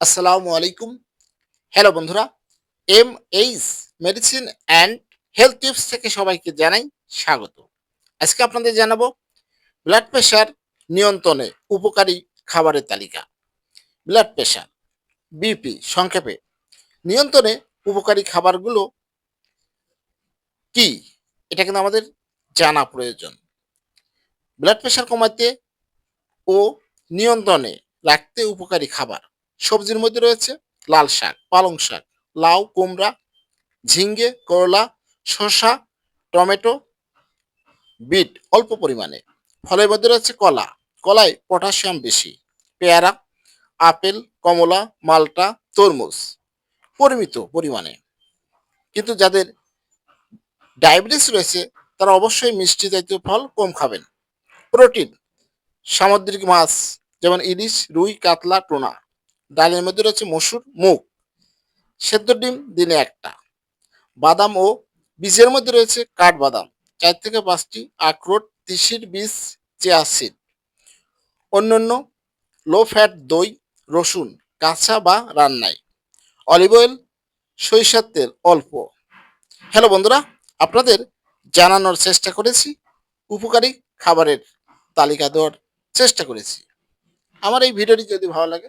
আসসালামু আলাইকুম। হ্যালো বন্ধুরা M H medicine and health tips থেকে সবাইকে জানাই স্বাগত। আজকে আপনাদের জানাব ব্লাড প্রেশার নিয়ন্ত্রণে উপকারী খাবারের তালিকা। ব্লাড প্রেশার বিপি সংক্ষেপে, নিয়ন্ত্রণে উপকারী খাবারগুলো কি? এটা কিন্তু আমাদের জানা প্রয়োজন। ব্লাড প্রেশার কমাতে ও নিয়ন্ত্রণে রাখতে উপকারী খাবার। সবজির মধ্যে রয়েছে লাল শাক, পালং শাক, লাউ, কুমড়া, ঝিঙ্গে, করলা, শসা, টমেটো, বিট অল্প পরিমাণে। ফলের মধ্যে রয়েছে কলা। কলায় পটাশিয়াম বেশি, পেয়ারা, আপেল, কমলা, মালটা, তরমুজ পরিমিত পরিমাণে। কিন্তু যাদের ডায়াবেটিস রয়েছে, তারা অবশ্যই মিষ্টি জাতীয় ফল কম খাবেন। প্রোটিন, সামুদ্রিক মাছ যেমন ইলিশ, রুই, কাতলা, টোনা। ডালের মধ্যে রয়েছে মসুর মুগ, সেদ্ধ ডিম দিনে একটা, বাদাম ও বীজের মধ্যে রয়েছে কাঠবাদাম, চার থেকে পাঁচটি আখরোট, তিসির বীজ চিয়াসিড অন্যান্য লো ফ্যাট দই, রসুন, কাঁচা বা রান্নায় অলিভ অয়েল সরিষার তেল, অল্প। হ্যালো বন্ধুরা, আপনাদের জানানোর চেষ্টা করেছি, উপকারী খাবারের তালিকা দেওয়ার চেষ্টা করেছি। আমার এই ভিডিওটি যদি ভালো লাগে